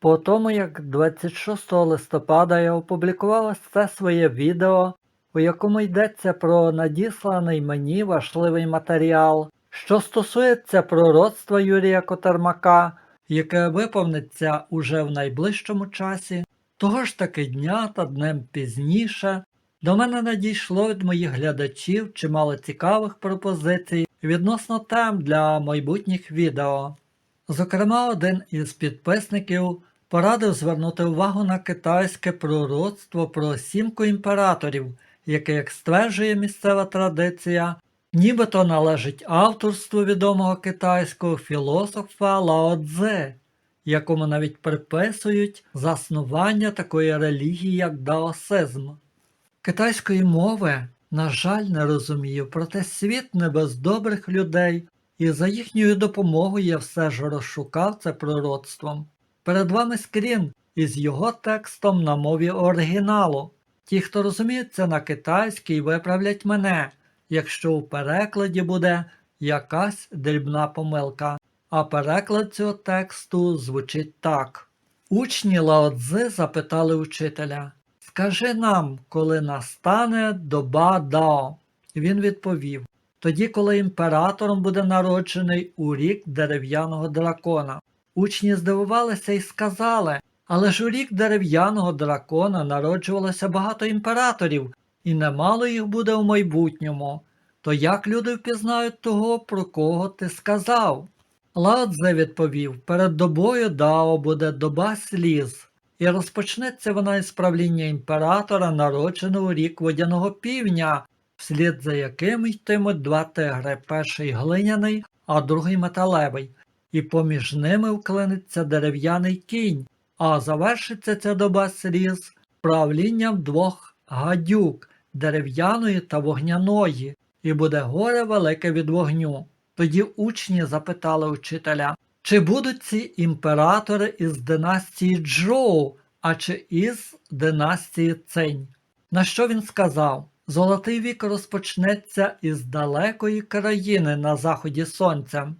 По тому, як 26 листопада я опублікував це своє відео, у якому йдеться про надісланий мені важливий матеріал, що стосується пророцтва Юрія Котермака, яке виповниться уже в найближчому часі, того ж таки дня та днем пізніше до мене надійшло від моїх глядачів чимало цікавих пропозицій відносно тем для майбутніх відео. Зокрема, один із підписників порадив звернути увагу на китайське пророцтво про сімку імператорів, яке, як стверджує місцева традиція, нібито належить авторству відомого китайського філософа Лао Цзе, якому навіть приписують заснування такої релігії, як даосизм. Китайської мови, на жаль, не розумію, проте світ не без добрих людей, і за їхньою допомогою я все ж розшукав це пророцтвом. Перед вами скрін із його текстом на мові оригіналу. Ті, хто розуміється на китайській, виправлять мене, якщо у перекладі буде якась дрібна помилка. А переклад цього тексту звучить так. Учні Лао Цзи запитали учителя Скажи нам, коли настане доба Дао. Він відповів тоді, коли імператором буде народжений у рік дерев'яного дракона. Учні здивувалися і сказали, але ж у рік дерев'яного дракона народжувалося багато імператорів, і немало їх буде у майбутньому. То як люди впізнають того, про кого ти сказав? Лао Цзе відповів, перед добою Дао буде доба сліз, і розпочнеться вона із правління імператора, народженого у рік водяного півня, вслід за яким йтимуть два тигри, перший глиняний, а другий металевий, і поміж ними вклиниться дерев'яний кінь, а завершиться ця доба сліз правлінням двох гадюк дерев'яної та вогняної, і буде горе велике від вогню. Тоді учні запитали учителя, чи будуть ці імператори із династії Джоу, а чи із династії Цинь? На що він сказав? Золотий вік розпочнеться із далекої країни на заході сонця.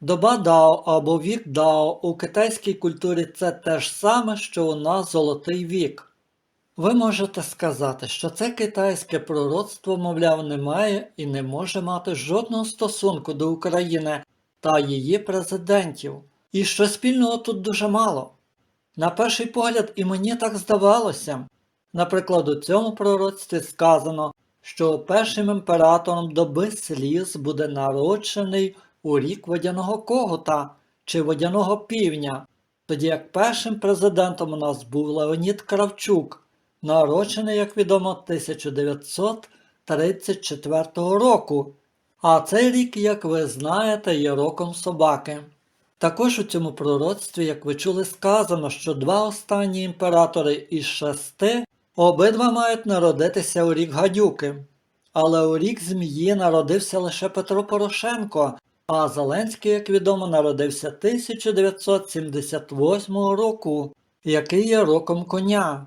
Доба Дао або вік Дао у китайській культурі це те ж саме, що у нас золотий вік. Ви можете сказати, що це китайське пророцтво, мовляв, не має і не може мати жодного стосунку до України та її президентів, і що спільного тут дуже мало. На перший погляд, і мені так здавалося. Наприклад, у цьому пророцтві сказано, що першим імператором доби сліз буде народжений у рік водяного когута чи водяного півня, тоді як першим президентом у нас був Леонід Кравчук, народжений, як відомо, 1934 року. А цей рік, як ви знаєте, є роком собаки. Також у цьому пророцтві, як ви чули, сказано, що два останні імператори із шести обидва мають народитися у рік гадюки. Але у рік змії народився лише Петро Порошенко, а Зеленський, як відомо, народився 1978 року, який є роком коня.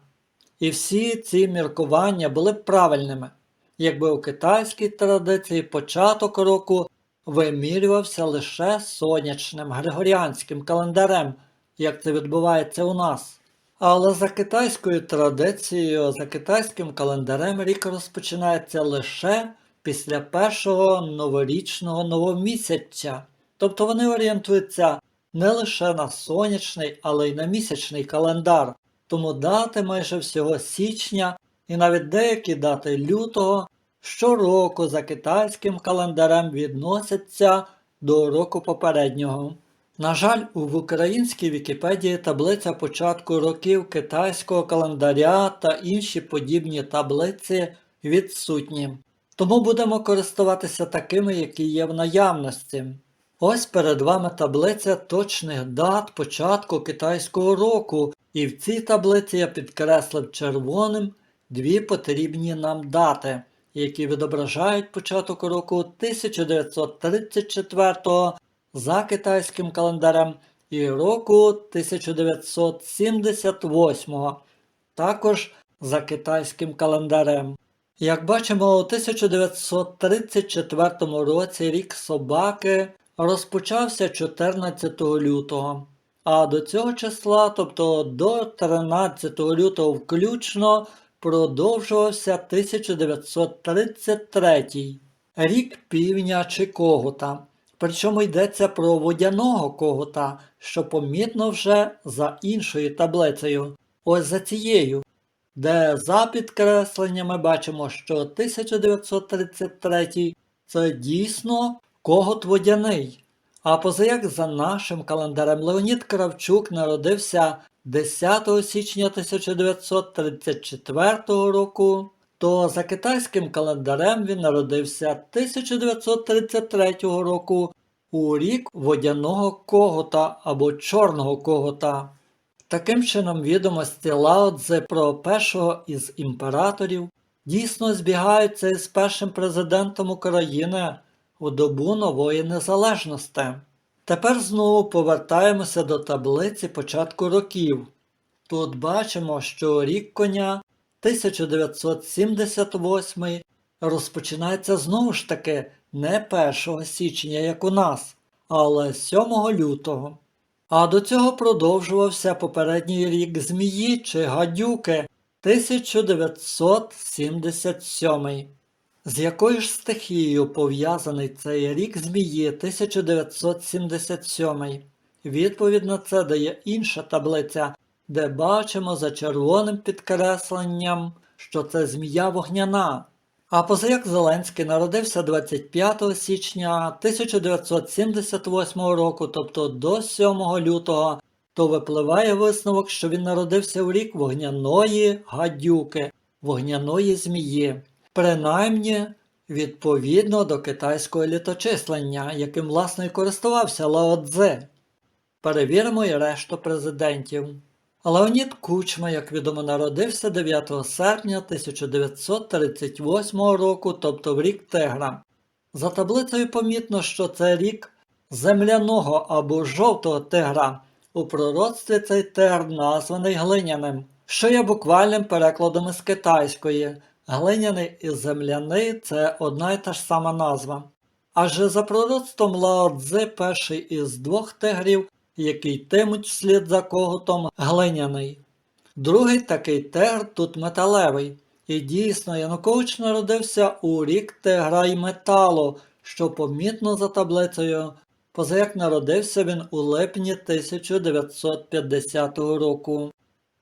І всі ці міркування були б правильними, якби у китайській традиції початок року вимірювався лише сонячним григоріанським календарем, як це відбувається у нас. Але за китайською традицією, за китайським календарем рік розпочинається лише після першого новорічного новомісяця. Тобто вони орієнтуються не лише на сонячний, але й на місячний календар. Тому дати майже всього січня і навіть деякі дати лютого щороку за китайським календарем відносяться до року попереднього. На жаль, в українській Вікіпедії таблиця початку років китайського календаря та інші подібні таблиці відсутні. Тому будемо користуватися такими, які є в наявності. Ось перед вами таблиця точних дат початку китайського року, і в цій таблиці я підкреслив червоним дві потрібні нам дати, які відображають початок року 1934 за китайським календарем і року 1978 також за китайським календарем. Як бачимо, у 1934 році рік собаки розпочався 14 лютого, а до цього числа, тобто до 13 лютого включно, продовжувався 1933 рік півня чи когута. Причому йдеться про водяного когута, що помітно вже за іншою таблицею, ось за цією, де за підкресленням ми бачимо, що 1933 це дійсно когут водяний. А позаяк за нашим календарем Леонід Кравчук народився 10 січня 1934 року, то за китайським календарем він народився 1933 року у рік водяного когота або чорного когота. Таким чином, відомості Лао про першого із імператорів дійсно збігаються із першим президентом України у добу нової незалежності. Тепер знову повертаємося до таблиці початку років. Тут бачимо, що рік коня 1978 розпочинається знову ж таки не 1 січня, як у нас, але 7 лютого. А до цього продовжувався попередній рік змії чи гадюки 1977. З якою ж стихією пов'язаний цей рік змії 1977? Відповідь на це дає інша таблиця, де бачимо за червоним підкресленням, що це змія вогняна. А позаяк Зеленський народився 25 січня 1978 року, тобто до 7 лютого, то випливає висновок, що він народився у рік вогняної гадюки, вогняної змії, принаймні відповідно до китайського літочислення, яким власне і користувався Лао Цзе. Перевіримо і решту президентів. Леонід Кучма, як відомо, народився 9 серпня 1938 року, тобто в рік Тигра. За таблицею помітно, що це рік земляного або жовтого тигра. У пророцтві цей тигр названий глиняним, що є буквальним перекладом із китайської. Глиняний і земляний це одна й та ж сама назва. Адже за пророцтвом Лао Цзи перший із двох тигрів який йтимуть вслід за когутом глиняний. Другий такий тигр тут металевий. І дійсно Янукович народився у рік тигра й металу, що помітно за таблицею, позаяк народився він у липні 1950 року.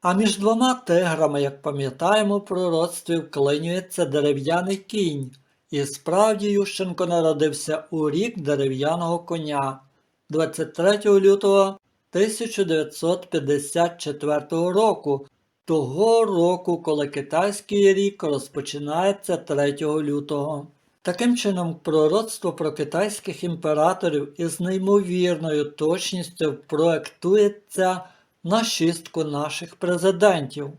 А між двома тиграми, як пам'ятаємо, пророцтві вклинюється дерев'яний кінь, і справді Ющенко народився у рік дерев'яного коня. 23 лютого 1954 року, того року, коли китайський рік розпочинається 3 лютого. Таким чином, пророцтво про китайських імператорів із неймовірною точністю проектується на шістку наших президентів.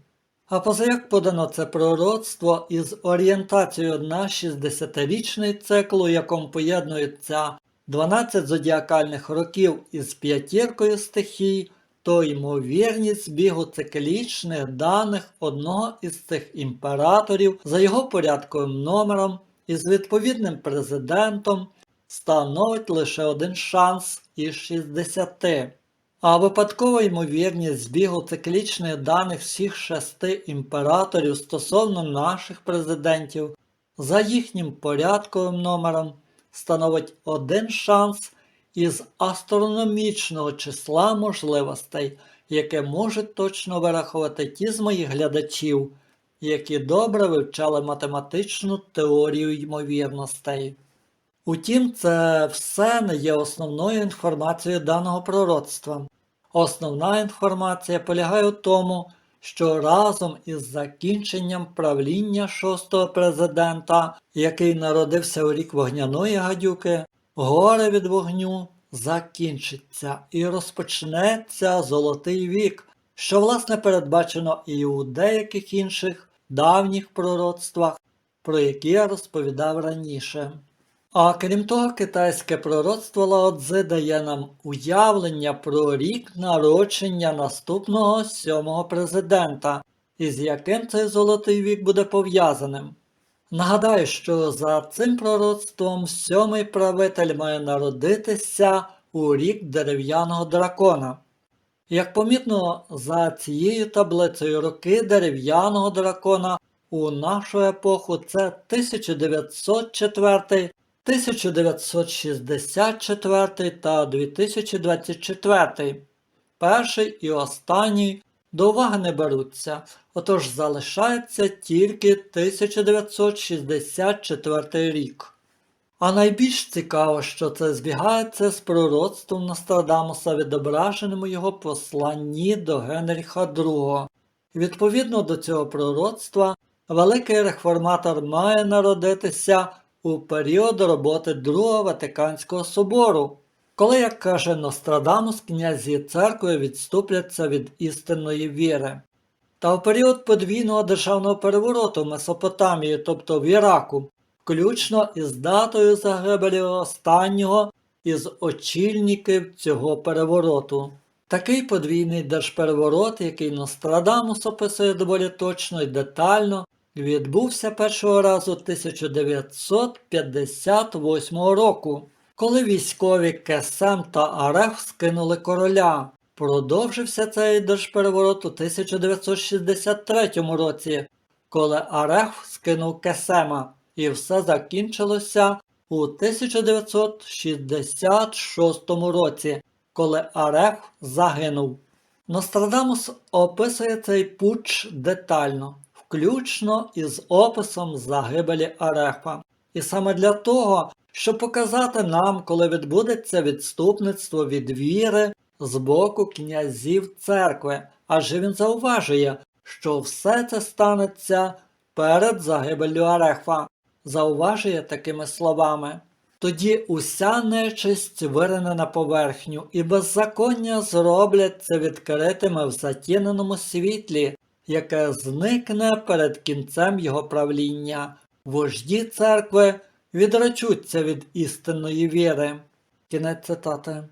А позаяк подано це пророцтво із орієнтацією на 60-річний цикл, у якому поєднуються 12 зодіакальних років із п'ятіркою стихій, то ймовірність збігу циклічних даних одного із цих імператорів за його порядковим номером із відповідним президентом становить лише один шанс із 60. А випадкова ймовірність збігу циклічних даних всіх шести імператорів стосовно наших президентів за їхнім порядковим номером становить один шанс із астрономічного числа можливостей, яке можуть точно вирахувати ті з моїх глядачів, які добре вивчали математичну теорію ймовірностей. Утім, це все не є основною інформацією даного пророцтва. Основна інформація полягає у тому, що разом із закінченням правління шостого президента, який народився у рік вогняної гадюки, горе від вогню закінчиться і розпочнеться золотий вік, що власне передбачено і у деяких інших давніх пророцтвах, про які я розповідав раніше. А крім того, китайське пророцтво Лао Цзи дає нам уявлення про рік народження наступного сьомого президента, із яким цей золотий вік буде пов'язаним. Нагадаю, що за цим пророцтвом сьомий правитель має народитися у рік дерев'яного дракона. Як помітно, за цією таблицею роки дерев'яного дракона у нашу епоху це 1904, 1964 та 2024. Перший і останній до уваги не беруться, отож залишається тільки 1964 рік. А найбільш цікаво, що це збігається з пророцтвом Нострадамуса, відображеним у його посланні до Генріха II. Відповідно до цього пророцтва, великий реформатор має народитися у період роботи Другого Ватиканського собору, коли, як каже Нострадамус, князі церкви відступляться від істинної віри. Та в період подвійного державного перевороту в Месопотамії, тобто в Іраку, включно із датою загибелі останнього із очільників цього перевороту. Такий подвійний держпереворот, який Нострадамус описує доволі точно і детально, відбувся першого разу 1958 року, коли військові Кесем та Ареф скинули короля. Продовжився цей держпереворот у 1963 році, коли Ареф скинув Кесема, і все закінчилося у 1966 році, коли Ареф загинув. Нострадамус описує цей путч детально, включно із описом загибелі Арефа. І саме для того, щоб показати нам, коли відбудеться відступництво від віри з боку князів церкви, адже він зауважує, що все це станеться перед загибеллю Арефа, зауважує такими словами. Тоді уся нечисть вирине на поверхню, і беззаконня зробляться відкритими в затіненому світлі, яке зникне перед кінцем його правління. Вожді церкви відречуться від істинної віри. Кінець цитати.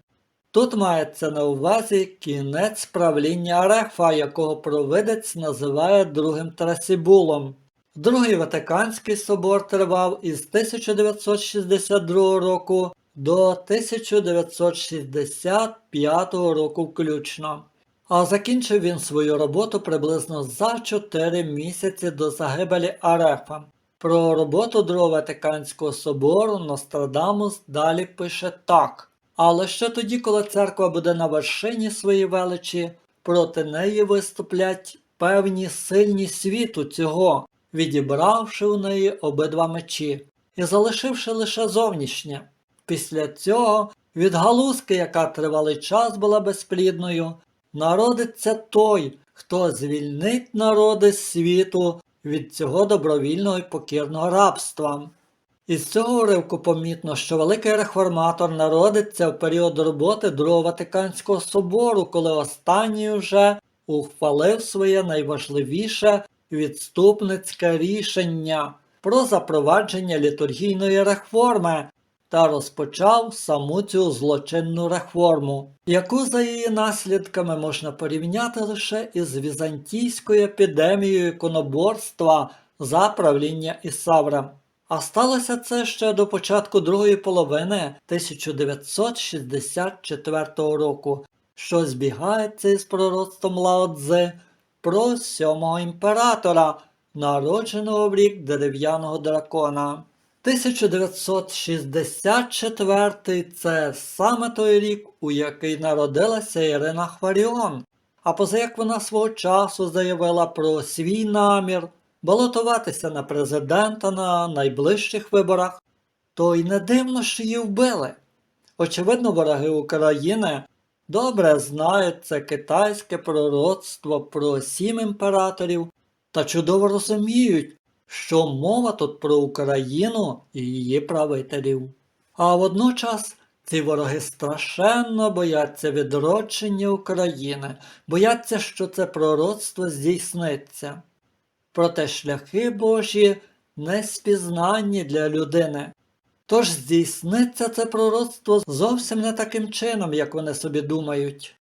Тут мається на увазі кінець правління Арефа, якого провидець називає другим Трасібулом. Другий Ватиканський собор тривав із 1962 року до 1965 року включно. А закінчив він свою роботу приблизно за 4 місяці до загибелі Арефа. Про роботу Другого Ватиканського собору Нострадамус далі пише так. Але ще тоді, коли церква буде на вершині своєї величі, проти неї виступлять певні сильні світу цього, відібравши у неї обидва мечі і залишивши лише зовнішнє. Після цього від галузки, яка тривалий час була безплідною, народиться той, хто звільнить народи світу від цього добровільного і покірного рабства. Із цього уривку помітно, що великий реформатор народиться в період роботи Другого Ватиканського собору, коли останній вже ухвалив своє найважливіше відступницьке рішення про запровадження літургійної реформи та розпочав саму цю злочинну реформу, яку за її наслідками можна порівняти лише із візантійською епідемією іконоборства за правління Ісавра. А сталося це ще до початку другої половини 1964 року, що збігається із пророцтвом Лао Цзи про сьомого імператора, народженого в рік дерев'яного дракона. 1964 це саме той рік, у який народилася Ірина Хваріон. А поза як вона свого часу заявила про свій намір балотуватися на президента на найближчих виборах, то й не дивно, що її вбили. Очевидно, вороги України добре знають це китайське пророцтво про сім імператорів та чудово розуміють, що мова тут про Україну і її правителів. А водночас ці вороги страшенно бояться відродження України, бояться, що це пророцтво здійсниться. Проте шляхи Божі неспізнанні для людини. Тож здійсниться це пророцтво зовсім не таким чином, як вони собі думають.